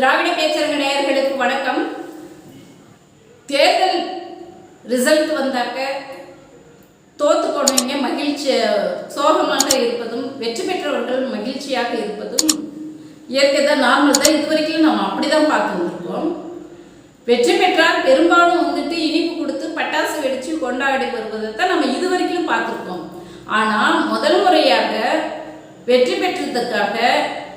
திராவிட பேச்சரங்க நேயர்களுக்கு வணக்கம். தேர்தல் ரிசல்ட் வந்தாக்க தோத்து போனவங்க மகிழ்ச்சி சோகமாக இருப்பதும் வெற்றி பெற்றவர்கள் மகிழ்ச்சியாக இருப்பதும் இயற்கை தான் நார்மல் தான். இது வரைக்கும் நம்ம அப்படி தான் பார்த்து வந்திருக்கோம் வெற்றி பெற்றால் பெரும்பாலும் வந்துட்டு இனிப்பு கொடுத்து பட்டாசு வெடித்து கொண்டாடி வருவதை தான் நம்ம இது வரைக்கும் பார்த்துருக்கோம். ஆனால் முதல் முறையாக வெற்றி பெற்றதுக்காக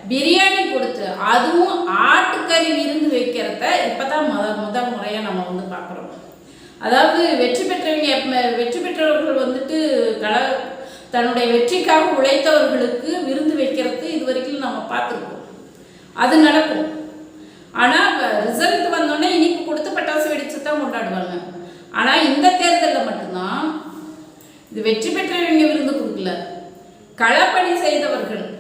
பிரியாணி கொடுத்து அதுவும் ஆட்டுக்கறி விருந்து வைக்கிறத இப்போ தான் முத முதல் முறையாக நம்ம வந்து பார்க்குறோம். அதாவது வெற்றி பெற்றவங்க எப்ப- வெற்றி பெற்றவர்கள் வந்துட்டு கல தன்னுடைய வெற்றிக்காக உழைத்தவர்களுக்கு விருந்து வைக்கிறது இது வரைக்கும் நம்ம பார்த்துருக்கோம். அது நடக்கும். ஆனால் ரிசல்ட் வந்தோடனே இனிப்பு கொடுத்து பட்டாசு வெடிச்சு தான் கொண்டாடுவாங்க. ஆனால் இந்த தேர்தலில் மட்டும்தான் இது வெற்றி பெற்றவங்க விருந்து கொடுக்கல. களப்பணி செய்தவர்கள்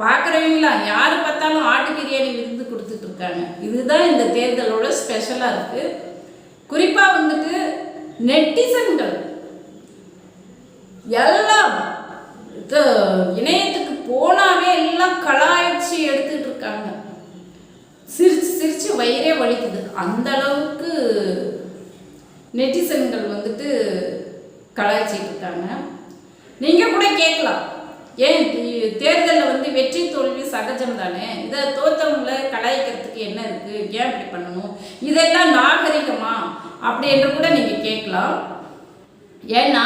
பார்க்குறவங்களா யார் பார்த்தாலும் ஆட்டு பிரியாணி விருந்து கொடுத்துட்டு இருக்காங்க. இதுதான் இந்த தேர்தலோட ஸ்பெஷலாக இருக்குது குறிப்பாக வந்துட்டு நெட்டிசன்கள். எல்லாம் இணையத்துக்கு போனாவே எல்லாம் கலாய்ச்சி எடுத்துட்டு இருக்காங்க. சிரிச்சு சிரிச்சு வயிறே வலிக்குது. அந்த அளவுக்கு நெட்டிசன்கள் வந்துட்டு கலாய்ச்சிட்டு இருக்காங்க. நீங்கள் கூட கேட்கலாம். ஏன் தேர்தலில் வந்து வெற்றி தோல்வி சகஜம் தானே? இதை தோத்தவங்களை கலாய்க்கிறதுக்கு என்ன இருக்குது ஏன் இப்படி பண்ணணும்? இதெல்லாம் நாகரிகமா? அப்படி என்று கூட நீங்கள் கேட்கலாம். ஏன்னா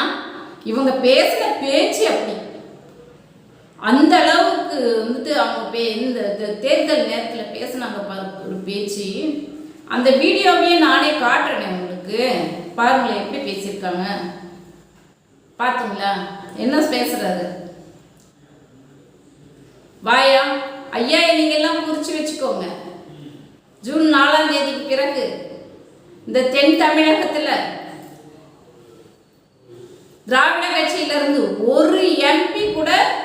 இவங்க பேசின பேச்சு அப்படி. அந்த அளவுக்கு வந்துட்டு அவங்க பே இந்த தேர்தல் நேரத்தில் பேசினாங்க பாருங்க ஒரு பேச்சு. அந்த வீடியோவையே நானே காட்டுறேன் உங்களுக்கு. பாருங்களேன் எப்படி பேசியிருக்காங்க. பார்த்தீங்களா என்ன பேசுறாரு? வாயா ஐயா நீங்க எல்லாம் குறிச்சு வச்சுக்கோங்க. ஜூன் நாலாம் தேதிக்கு பிறகு இந்த தென் தமிழகத்துல திராவிட கட்சியில இருந்து ஒரு எம்பி கூட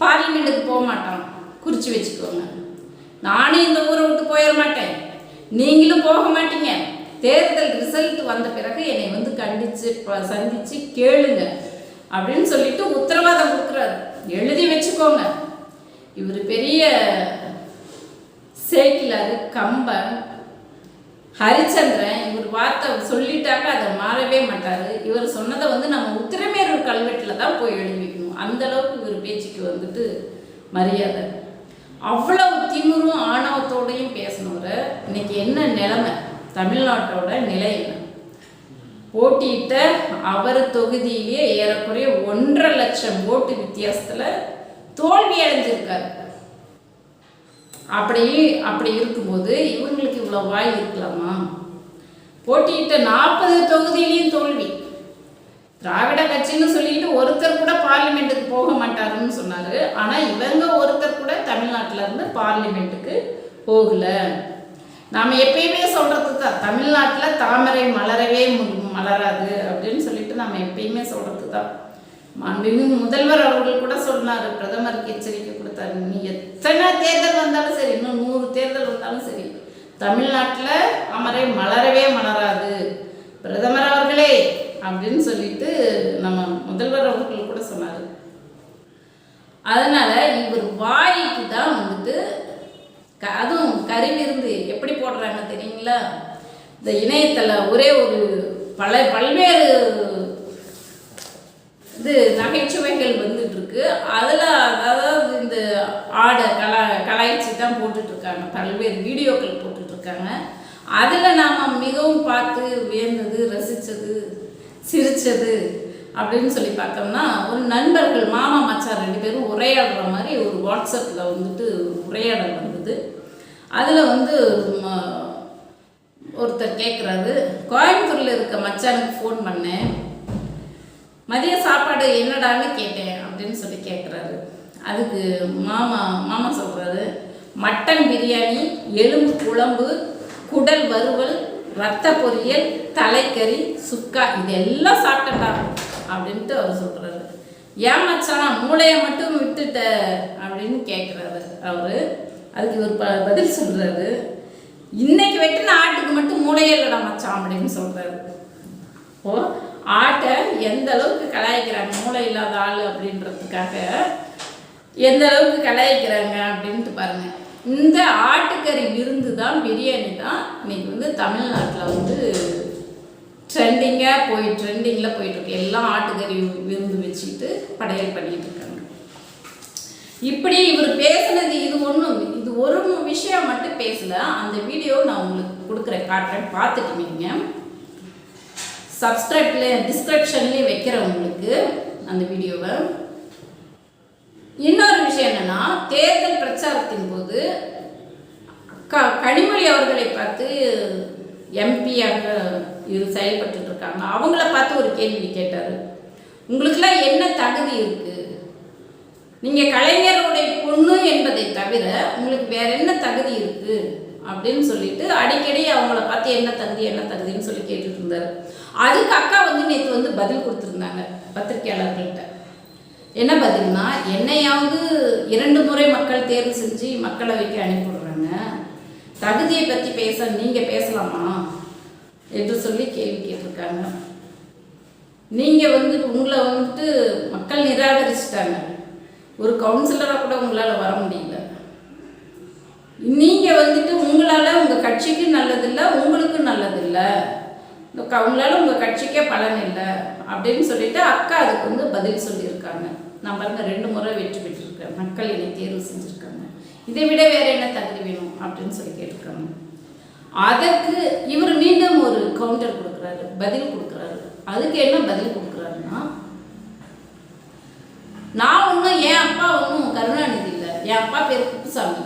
பார்லிமெண்ட்டுக்கு போக மாட்டான். குறிச்சு வச்சுக்கோங்க. நானும் இந்த ஊரை விட்டு போயிட மாட்டேன். நீங்களும் போக மாட்டீங்க. தேர்தல் ரிசல்ட் வந்த பிறகு என்னை வந்து கண்டிச்சு ப- சந்திச்சு கேளுங்க. அப்படின்னு சொல்லிட்டு உத்தரவாதம் கொடுக்குறாரு. எழுதி வச்சுக்கோங்க. இவர் பெரிய சேக்கிலாரு கம்பன் ஹரிச்சந்திரன் இவர் வார்த்தை சொல்லிட்டாக்க அதை மாறவே மாட்டார். இவர் சொன்னதை வந்து நம்ம உத்திரமேரூர் கல்வெட்டில் தான் போய் எழுதி வைக்கணும். அந்தளவுக்கு இவர் பேச்சுக்கு வந்துட்டு மரியாதை. அவ்வளவு திமிரும் ஆணவத்தோடையும் பேசினவர். இன்னைக்கு என்ன நிலைமை? தமிழ்நாட்டோட நிலை என்ன? போட்டியிட்ட அவர் தொகுதியிலேயே ஏறக்குறைய ஒன்றரை லட்சம் ஓட்டு வித்தியாசத்தில் தோல்வி அடைஞ்சிருக்காரு. அப்படி அப்படி இருக்கும்போது இவங்களுக்கு இவ்வளோ வாய் இருக்கலாமா? போட்டியிட்ட நாற்பது தொகுதியிலையும் தோல்வி. திராவிட கட்சின்னு சொல்லிட்டு ஒருத்தர் கூட பார்லிமெண்ட்டுக்கு போக மாட்டாருன்னு சொன்னாரு. ஆனால் இவங்க ஒருத்தர் கூட தமிழ்நாட்டில் இருந்து பார்லிமெண்ட்டுக்கு போகல. நாம் எப்பயுமே சொல்கிறது தான் தமிழ்நாட்டில் தாமரை மலரவே மு- மலராது அப்படின்னு சொல்லிட்டு நம்ம எப்பயுமே சொல்கிறது தான். மாண்புமிகு முதல்வர் அவர்கள் கூட சொன்னார் பிரதமருக்கு எச்சரிக்கை கொடுத்தாரு. நீ எத்தனை தேர்தல் வந்தாலும் சரி இன்னும் நூறு தேர்தல் வந்தாலும் சரி தமிழ்நாட்டில் அமரை மலரவே மலராது. பிரதமர் அவர்களே அப்படின்னு சொல்லிட்டு நம்ம முதல்வர் அவர்கள் கூட சொன்னார். அதனால் இவர் வாய்க்கு தான் வந்துட்டு க- அதுவும் கறி விருந்து எப்படி போடுறாங்க தெரியுங்களா? இந்த இணையத்தில் ஒரே ஒரு பல பல்வேறு இது நகைச்சுவைகள் வந்துட்டு இருக்கு அதில் அதாவது இந்த ஆடை கலா கலாய்ச்சி தான் போட்டுட்ருக்காங்க பல்வேறு வீடியோக்கள் போட்டுட்ருக்காங்க அதில் நாம் மிகவும் பார்த்து வியந்தது ரசித்தது சிரித்தது அப்படின்னு சொல்லி பார்த்தோம்னா ஒரு நண்பர்கள் மாமா மச்சான் ரெண்டு பேரும் உரையாடுற மாதிரி ஒரு வாட்ஸ்அப்பில் வந்துட்டு உரையாடல் வந்தது. அதில் வந்து ம- ஒருத்தர் கேட்குறாரு கோயம்புத்தூரில் இருக்க மச்சானுக்கு ஃபோன் பண்ணேன். மதிய சாப்பாடு என்னடான்னு கேட்டேன் அப்படின்னு சொல்லி கேட்குறாரு அதுக்கு மாமா மாமா சொல்கிறாரு மட்டன் பிரியாணி எலும்பு குழம்பு குடல் வறுவல் ரத்த பொரியல் தலைக்கறி சுக்கா இதெல்லாம் சாப்பிட்டேன்டா அப்படின்ட்டு அவர் சொல்கிறாரு ஏன் மச்சான் மூளையை மட்டும் விட்டுட்ட அப்படின்னு கேட்குறாரு அவர். அதுக்கு இவர் ப பதில் சொல்கிறாரு இன்னைக்கு வெட்டின ஆட்டுக்கு மட்டும் மூளையே இல்லைடா மச்சான் அப்படின்னு சொல்கிறாரு ஓ ஆட்டை எந்த அளவுக்கு கலாய்க்கிறாங்க? மூளை இல்லாத ஆள் அப்படின்றதுக்காக எந்த அளவுக்கு கலாய்க்கிறாங்க அப்படின்ட்டு பாருங்க. இந்த ஆட்டுக்கறி விருந்து தான் பிரியாணி தான் இன்னைக்கு வந்து தமிழ்நாட்டில் வந்து ட்ரெண்டிங்காக போய் ட்ரெண்டிங்கில் போயிட்டுருக்கு எல்லாம் ஆட்டுக்கறி விருந்து வச்சுட்டு படையல் பண்ணிட்டு இருக்காங்க. இப்படி இவர் பேசுனது இது ஒன்றும் இது ஒரு விஷயம் மட்டும் பேசல. அந்த வீடியோ நான் உங்களுக்கு கொடுக்குறேன் காட்டுறேன் பார்த்துட்டு நீங்கள் சப்ஸ்கிரைப்ல டிஸ்கிரிப்ஷன்லேயும் வைக்கிறேன் உங்களுக்கு அந்த வீடியோவை. இன்னொரு விஷயம் என்னன்னா தேர்தல் பிரச்சாரத்தின் போது க கனிமொழி அவர்களை பார்த்து எம்பியாக இது செயல்பட்டு இருக்காங்க. அவங்கள பார்த்து ஒரு கேள்வி கேட்டார். உங்களுக்கெல்லாம் என்ன தகுதி இருக்குது நீங்கள் கலைஞருடைய பொண்ணு என்பதை தவிர உங்களுக்கு வேற என்ன தகுதி இருக்கு? அப்படின்னு சொல்லிட்டு அடிக்கடி அவங்கள பார்த்து என்ன தகுதி என்ன தகுதின்னு சொல்லி கேட்டுட்டு இருந்தாரு. அதுக்கு அக்கா வந்து நேற்று வந்து பதில் கொடுத்துருந்தாங்க பத்திரிகையாளர்கள்ட்ட. என்ன பதில்னா என்னையாவது இரண்டு முறை மக்கள் தேர்வு செஞ்சு மக்களவைக்கு அனுப்பிவிடுறாங்க தகுதியை பற்றி பேச நீங்கள் பேசலாமா? என்று சொல்லி கேள்வி கேட்டிருக்காங்க. நீங்கள் வந்து உங்களை வந்துட்டு மக்கள் நிராகரிச்சிட்டாங்க. ஒரு கவுன்சிலராக கூட உங்களால் வர முடியல. நீங்கள் வந்துட்டு உங்களால் உங்கள் கட்சிக்கு நல்லதில்லை உங்களுக்கு நல்லதில்லை. இந்த உங்களால் உங்கள் கட்சிக்கே பலன் இல்லை அப்படின்னு சொல்லிட்டு அக்கா அதுக்கு வந்து பதில் சொல்லியிருக்காங்க. நான் பாருங்க ரெண்டு முறை வெற்றி பெற்றிருக்கேன். மக்கள் என்னை தேர்வு செஞ்சுருக்காங்க. இதை விட வேறு என்ன தகுதி வேணும் அப்படின்னு சொல்லி கேட்டிருக்காங்க. அதற்கு இவர் மீண்டும் ஒரு கவுண்டர் கொடுக்குறாரு பதில் கொடுக்குறாரு. அதுக்கு என்ன பதில் கொடுக்குறாரு? நான் ஒன்றும் என் அப்பா ஒன்றும் கருணாநிதி இல்லை. என் அப்பா பேர் குப்புசாமி.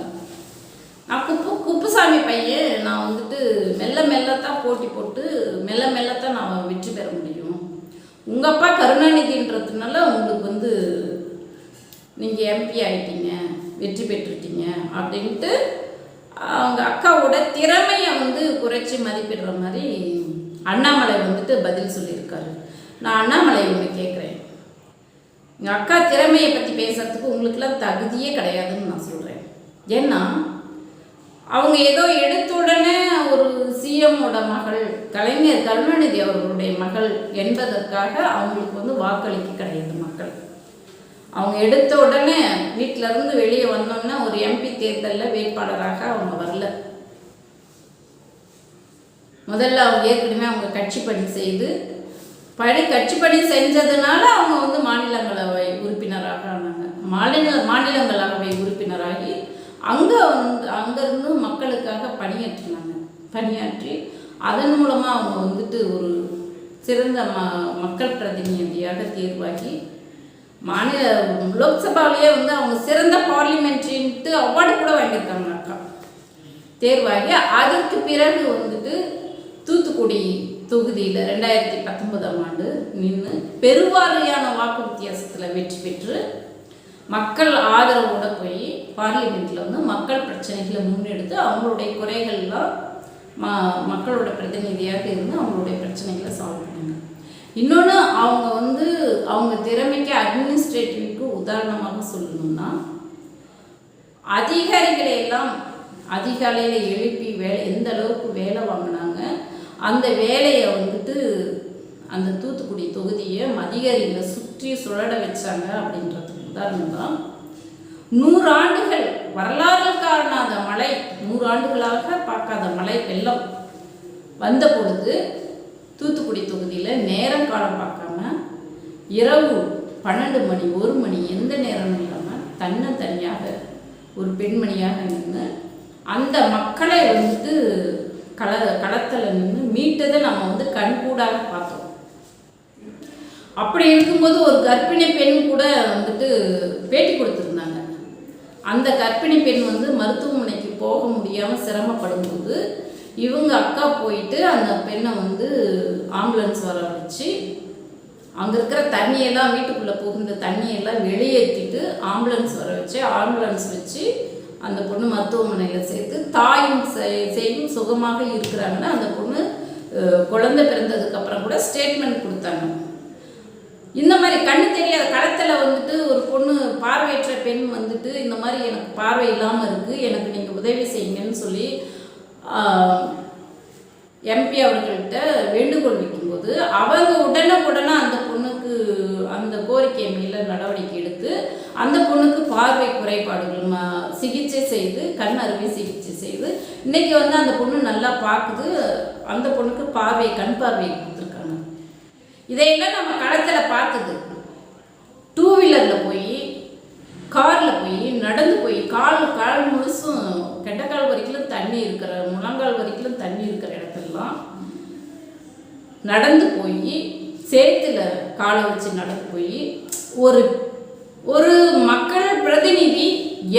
நான் குப்பு குப்புசாமி பையன். நான் வந்துட்டு மெல்ல மெல்லத்தான் போட்டி போட்டு மெல்ல மெல்லத்தான் நான் வெற்றி பெற முடியும். உங்கள் அப்பா கருணாநிதின்றதுனால உங்களுக்கு வந்து நீங்கள் எம்பி ஆகிட்டீங்க வெற்றி பெற்றுட்டீங்க அப்படின்ட்டு அவங்க அக்காவோட திறமையை வந்து குறைச்சி மதிப்பிடுற மாதிரி அண்ணாமலை வந்துட்டு பதில் சொல்லியிருக்காரு. நான் அண்ணாமலை ஒன்று கேட்குறேன் எங்கள் அக்கா திறமையை பற்றி பேசுறதுக்கு உங்களுக்குலாம் தகுதியே கிடையாதுன்னு நான் சொல்கிறேன் ஏன்னா அவங்க ஏதோ எடுத்த உடனே ஒரு சிஎம்மோட மகள் கலைஞர் கருணாநிதி அவர்களுடைய மகள் என்பதற்காக அவங்களுக்கு வந்து வாக்களிக்க கிடையாது மக்கள். அவங்க எடுத்த உடனே வீட்டிலருந்து வெளியே வந்தோன்னே ஒரு எம்பி தேர்தலில் வேட்பாளராக அவங்க வரல. முதல்ல அவங்க ஏற்கனவே அவங்க கட்சி பணி செய்து படி கட்சிப்படி செஞ்சதுனால அவங்க வந்து மாநிலங்களவை உறுப்பினராக ஆனாங்க மாநில மாநிலங்களவை உறுப்பினராகி அங்கே வந்து அங்கேருந்து மக்களுக்காக பணியாற்றினாங்க. பணியாற்றி அதன் மூலமாக அவங்க வந்துட்டு ஒரு சிறந்த ம மக்கள் பிரதிநிதியாக தேர்வாகி மாநில லோக்சபாவிலேயே வந்து அவங்க சிறந்த பார்லிமெண்ட்ரின்ட்டு அவார்டு கூட வாங்கியிருக்காங்க அக்கா. தேர்வாகி அதற்கு பிறகு வந்துட்டு தூத்துக்குடி தொகுதியில் ரெண்டாயிரத்தி பத்தொன்பதாம் ஆண்டு நின்று பெருவாரியான வாக்கு வித்தியாசத்தில் வெற்றி பெற்று மக்கள் ஆதரவோட போய் பார்லிமெண்ட்டில் வந்து மக்கள் பிரச்சனைகளை முன்னெடுத்து அவங்களுடைய குறைகள்லாம் ம மக்களோட பிரதிநிதியாக இருந்து அவங்களுடைய பிரச்சனைகளை சால்வ் பண்ணுங்க. இன்னொன்று அவங்க வந்து அவங்க திறமைக்கு அட்மினிஸ்ட்ரேட்டிவ்க்கு உதாரணமாக சொல்லணும்னா அதிகாரிகளை எல்லாம் அதிகாலையில் எழுப்பி வேலை எந்த அளவுக்கு வேலை வாங்கினாங்க அந்த வேலையை வந்துட்டு அந்த தூத்துக்குடி தொகுதியை அதிகாரிகளை சுற்றி சுழட வச்சாங்க அப்படின்றதுக்கு உதாரணம் தான். நூறு ஆண்டுகள் வரலாறு காரணாத மழை நூறு ஆண்டுகளாக பார்க்காத மழை வெள்ளம் வந்த பொழுது தூத்துக்குடி தொகுதியில் நேரம் காலம் பார்க்காம இரவு பன்னெண்டு மணி ஒரு மணி எந்த நேரமும் இல்லாமல் தன்னை தனியாக ஒரு பெண்மணியாக நின்று அந்த மக்களை வந்துட்டு கள களத்தில் நின்று மீட்டதை நம்ம வந்து கண்கூடாக பார்த்தோம். அப்படி இருக்கும்போது ஒரு கர்ப்பிணி பெண் கூட வந்துட்டு பேட்டி கொடுத்துருந்தாங்க. அந்த கர்ப்பிணி பெண் வந்து மருத்துவமனைக்கு போக முடியாமல் சிரமப்படும்போது இவங்க அக்கா போயிட்டு அந்த பெண்ணை வந்து ஆம்புலன்ஸ் வர வச்சு அங்கே இருக்கிற தண்ணியெல்லாம் வீட்டுக்குள்ளே புகுந்த தண்ணியெல்லாம் வெளியேற்றிட்டு ஆம்புலன்ஸ் வர வச்சு ஆம்புலன்ஸ் வச்சு அந்த பொண்ணு மருத்துவமனையில் சேர்த்து தாயும் செய்- செய்யும் சுகமாக இருக்கிறாங்கன்னா அந்த பொண்ணு குழந்தை பிறந்ததுக்கு அப்புறம் கூட ஸ்டேட்மெண்ட் கொடுத்தாங்க. இந்த மாதிரி கண்ணு தெரியாத களத்தில் வந்துட்டு ஒரு பொண்ணு பார்வையற்ற பெண் வந்துட்டு இந்த மாதிரி எனக்கு பார்வை இல்லாமல் இருக்குது எனக்கு நீங்கள் உதவி செய்யுங்கன்னு சொல்லி எம்பி அவர்கள்ட்ட வேண்டுகோள் வைக்கும்போது அவங்க உடனே உடனே அந்த பொண்ணுக்கு அந்த கோரிக்கை மேல நடவடிக்கை அந்த பொண்ணுக்கு பார்வை குறைபாடுகள் சிகிச்சை செய்து கண் அறுவை சிகிச்சை செய்து இன்னைக்கு வந்து அந்த பொண்ணு நல்லா பார்க்குது. அந்த பொண்ணுக்கு பார்வை கண் பார்வை கொடுத்துருக்காங்க. இதையெல்லாம் நம்ம களத்தில் பார்த்தது. டூ வீலரில் போய் காரில் போய் நடந்து போய் கால் கால் முழுசும் கெட்டக்கால் வரைக்கும் தண்ணி இருக்கிற முழங்கால் வரைக்கும் தண்ணி இருக்கிற இடத்துலலாம் நடந்து போய் சேத்துல காலை வச்சு நடந்து போய் ஒரு ஒரு மக்கள் பிரதிநிதி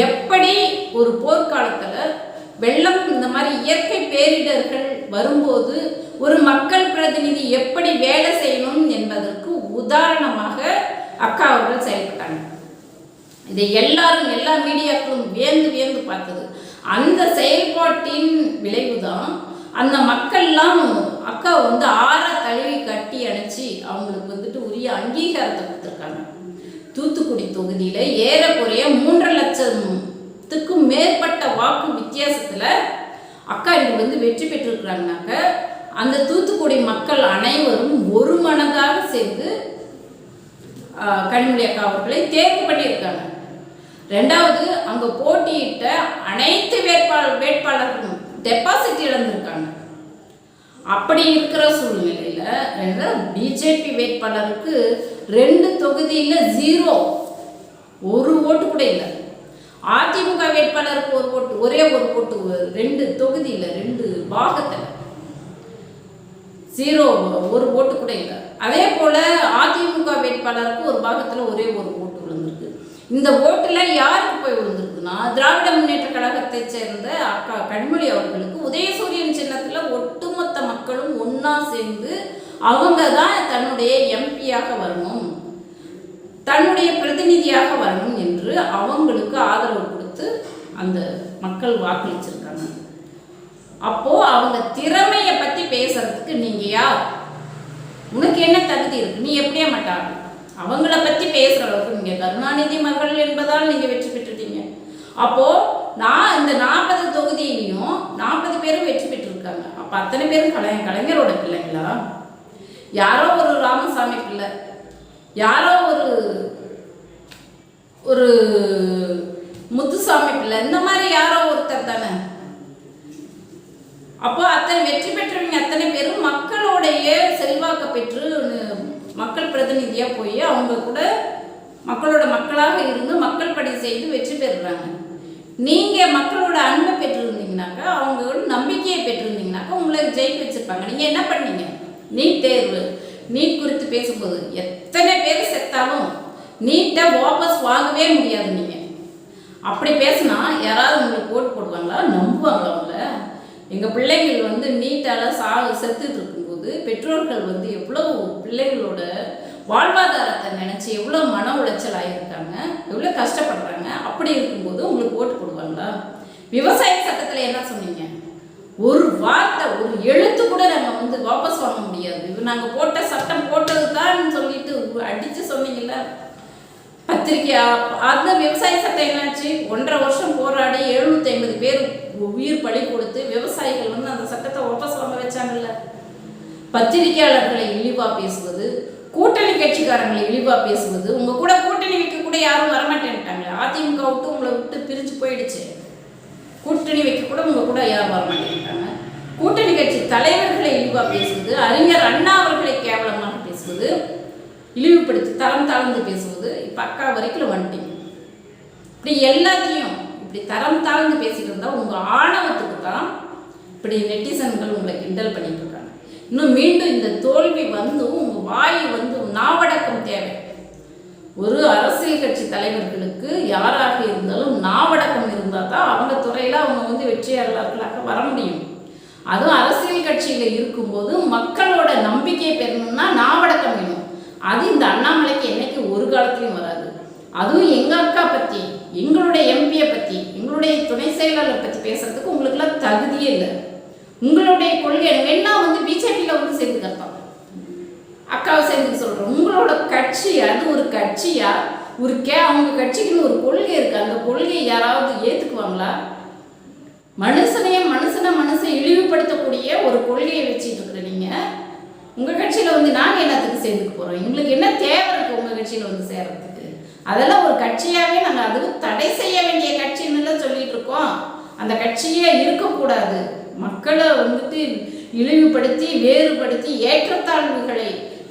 எப்படி ஒரு போர்க்காலத்தில் வெள்ளம் இந்த மாதிரி இயற்கை பேரிடர்கள் வரும்போது ஒரு மக்கள் பிரதிநிதி எப்படி வேலை செய்யணும் என்பதற்கு உதாரணமாக அக்கா அவர்கள் செயல்பட்டாங்க. இதை எல்லாரும் எல்லா மீடியாக்களும் வியந்து வியந்து பார்த்தது. அந்த செயல்பாட்டின் விளைவுதான் அந்த மக்கள்லாம் அக்கா வந்து ஆற தழுவி கட்டி அணைச்சி அவங்களுக்கு வந்துட்டு உரிய அங்கீகாரத்தை கொடுத்துருக்காங்க. தூத்துக்குடி தொகுதியில் ஏறக்குறைய மூன்றரை லட்சத்துக்கும் மேற்பட்ட வாக்கு வித்தியாசத்தில் அக்கா இங்கே வந்து வெற்றி பெற்றிருக்கிறாங்கனாக்க அந்த தூத்துக்குடி மக்கள் அனைவரும் ஒரு மனதாக சேர்ந்து கனிமொழி அக்கா அவர்களை தேர்வு பண்ணியிருக்காங்க. ரெண்டாவது அங்க போட்டியிட்ட அனைத்து வேட்பாளர் வேட்பாளர்களும் டெபாசிட் இழந்திருக்காங்க. அப்படி இருக்கிற சூழ்நிலையில பிஜேபி வேட்பாளருக்கு ரெண்டு தொகுதியில் ஜீரோ ஒரு ஓட்டு கூட இல்லை. அதிமுக வேட்பாளருக்கு ஒரு ஓட்டு ஒரே ஒரு ஓட்டு ரெண்டு தொகுதியில் ரெண்டு பாகத்தில் ஜீரோ ஒரு ஓட்டு கூட இல்லை. அதே போல அதிமுக வேட்பாளருக்கு ஒரு பாகத்தில் ஒரே ஒரு ஓட்டு விழுந்திருக்கு. இந்த ஓட்டுல யாருக்கு போய் விழுந்திருக்கு? திராவிட முன்னேற்ற கழகத்தை சேர்ந்த அக்கா கண்மொழி அவர்களுக்கு உதயசூரியன் சின்னத்தில் ஒட்டுமொத்த மக்களும் ஒன்றா சேர்ந்து அவங்க தான் தன்னுடைய எம்பியாக வரணும் தன்னுடைய பிரதிநிதியாக வரணும் என்று அவங்களுக்கு ஆதரவு கொடுத்து அந்த மக்கள் வாக்களிச்சிருக்காங்க. அப்போ அவங்க திறமையை பற்றி பேசுறதுக்கு நீங்க யார்? உனக்கு என்ன தகுதி இருக்கு? நீ எப்படியே மாட்டாங்க அவங்கள பற்றி பேசுகிற அளவுக்கு நீங்கள் கருணாநிதி மகள் என்பதால் நீங்கள் வெற்றி பெற்று அப்போ நான் இந்த நாற்பது தொகுதியிலையும் நாற்பது பேரும் வெற்றி பெற்றிருக்காங்க. அப்ப அத்தனை பேரும் கலை கலைஞரோட பிள்ளைங்களா? யாரோ ஒரு ராமசாமி பிள்ளை யாரோ ஒரு ஒரு முத்துசாமி பிள்ளை இந்த மாதிரி யாரோ ஒருத்தர் தானே? அப்போ அத்தனை வெற்றி பெற்றவங்க அத்தனை பேரும் மக்களுடைய செல்வாக்க பெற்று மக்கள் பிரதிநிதியாக போய் அவங்க கூட மக்களோட மக்களாக இருந்து மக்கள் பணி செய்து வெற்றி பெறுறாங்க. நீங்கள் மக்களோட அன்பை பெற்றிருந்தீங்கனாக்கா அவங்களோட நம்பிக்கையை பெற்றிருந்தீங்கனாக்கா உங்களை ஜெயிக்க வச்சுருப்பாங்க. நீங்கள் என்ன பண்ணீங்க? நீட் தேர்வு. நீட் குறித்து பேசும்போது எத்தனை பேர் செத்தாலும் நீட்டை வாபஸ் வாங்கவே முடியாது நீங்கள் அப்படி பேசினா யாராவது உங்களுக்கு ஓட்டு போடுவாங்களா? நம்புவாங்களா அவங்கள எங்கள் பிள்ளைகள் வந்து நீட்டால் சா செத்துட்டு இருக்கும்போது பெற்றோர்கள் வந்து எவ்வளோ பிள்ளைகளோட வாழ்வாதாரத்தை நினச்சி எவ்வளோ மன உளைச்சல் ஆகியிருக்காங்க எவ்வளோ கஷ்டப்படுறாங்க அப்படி இருக்கும்போது உங்களுக்கு ஓட்டு போடுவாங்களா? விவசாய சட்டத்தில் என்ன சொன்னீங்க? ஒரு வார்த்தை ஒரு எழுத்து கூட நாங்கள் வந்து வாபஸ் வாங்க முடியாது. இது நாங்கள் போட்ட சட்டம் போட்டது தான் சொல்லிட்டு அடித்து சொன்னீங்கல்ல? பத்திரிக்கையா அந்த விவசாய சட்டம் என்னாச்சு? ஒன்றரை வருஷம் போராடி எழுநூத்தி ஐம்பது பேர் உயிர் பலி கொடுத்து விவசாயிகள் வந்து அந்த சட்டத்தை வாபஸ் வாங்க வச்சாங்கல்ல? பத்திரிகையாளர்களை இழிவா பேசுவது கூட்டணி கட்சிக்காரங்களை இழிவா பேசுவது உங்க கூட கூட்டணி வைக்க கூட யாரும் வரமாட்டேன்ட்டாங்க அதிமுக விட்டு உங்களை விட்டு பிரிஞ்சு போயிடுச்சு. கூட்டணி வைக்க கூட உங்க கூட யாரும் வரமாட்டேன்ட்டாங்க. கூட்டணி கட்சி தலைவர்களை இழிவா பேசுவது அறிஞர் அண்ணா அவர்களை கேவலமாக பேசுவது இழிவுபடுத்தி தரம் தாழ்ந்து பேசுவது இப்போ அக்கா வரைக்கும் வந்துட்டீங்க. இப்படி எல்லாத்தையும் இப்படி தரம் தாழ்ந்து பேசிட்டு இருந்தால் உங்க ஆணவத்துக்கு தான் இப்படி நெட்டிசன்கள் உங்களை கிண்டல் பண்ணிட்டு இன்னும் மீண்டும் இந்த தோல்வி வந்து உங்க வாய் வந்து நாவடக்கம் தேவை. ஒரு அரசியல் கட்சி தலைவர்களுக்கு யாராக இருந்தாலும் நாவடக்கம் இருந்தால் தான் அவங்க துறையில் அவங்க வந்து வெற்றியாளர்களாக வர முடியும். அதுவும் அரசியல் கட்சியில் இருக்கும்போது மக்களோட நம்பிக்கையை பெறணும்னா நாவடக்கம் வேணும். அது இந்த அண்ணாமலைக்கு என்னைக்கு ஒரு காலத்திலையும் வராது. அதுவும் எங்கள் அக்கா பற்றி எங்களுடைய எம்பியை பற்றி எங்களுடைய துணை செயலாளரை பற்றி பேசுறதுக்கு உங்களுக்குலாம் தகுதியே இல்லை. உங்களுடைய கொள்கை வேணா வந்து சேர்ந்து கருத்தம் அக்காவை சேர்ந்து சொல்றோம் கட்சி அது ஒரு கட்சியா? ஒரு கே அவங்க கட்சிக்குன்னு ஒரு கொள்கை இருக்கு. அந்த கொள்கையை யாராவது ஏத்துக்குவாங்களா? மனுஷனையே மனுஷனை மனுஷன் இழிவுபடுத்தக்கூடிய ஒரு கொள்கையை வச்சுட்டு இருக்கிற நீங்க உங்கள் கட்சியில் வந்து நாங்கள் என்னத்துக்கு சேர்ந்துக்க போகிறோம் எங்களுக்கு என்ன தேவை இருக்குது உங்கள் கட்சியில் வந்து சேர்றதுக்கு? அதெல்லாம் ஒரு கட்சியாகவே நாங்கள் அதுவும் தடை செய்ய வேண்டிய கட்சின்னு சொல்லிட்டு இருக்கோம். அந்த கட்சியே இருக்கக்கூடாது. மக்களை வந்துட்டு இழிவுபடுத்தி வேறுபடுத்தி ஏற்றத்தாழ்வுகளை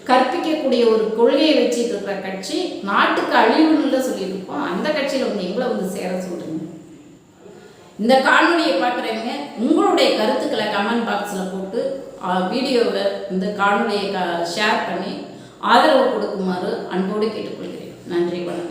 கற்பிக்கக்கூடிய ஒரு கொள்கையை வச்சுட்டு இருக்கிற கட்சி நாட்டுக்கு அழிவுன்னு சொல்லிட்டு இருக்கோம். அந்த கட்சியில் வந்து எங்களை வந்து சேர சொல்கிறீங்க இந்த காணொலியை பார்க்குறவங்க உங்களுடைய கருத்துக்களை கமெண்ட் பாக்ஸில் போட்டு வீடியோவில் வீடியோவை இந்த காணொலியை ஷேர் பண்ணி ஆதரவு கொடுக்குமாறு அன்போடு கேட்டுக்கொள்கிறேன். நன்றி வணக்கம்.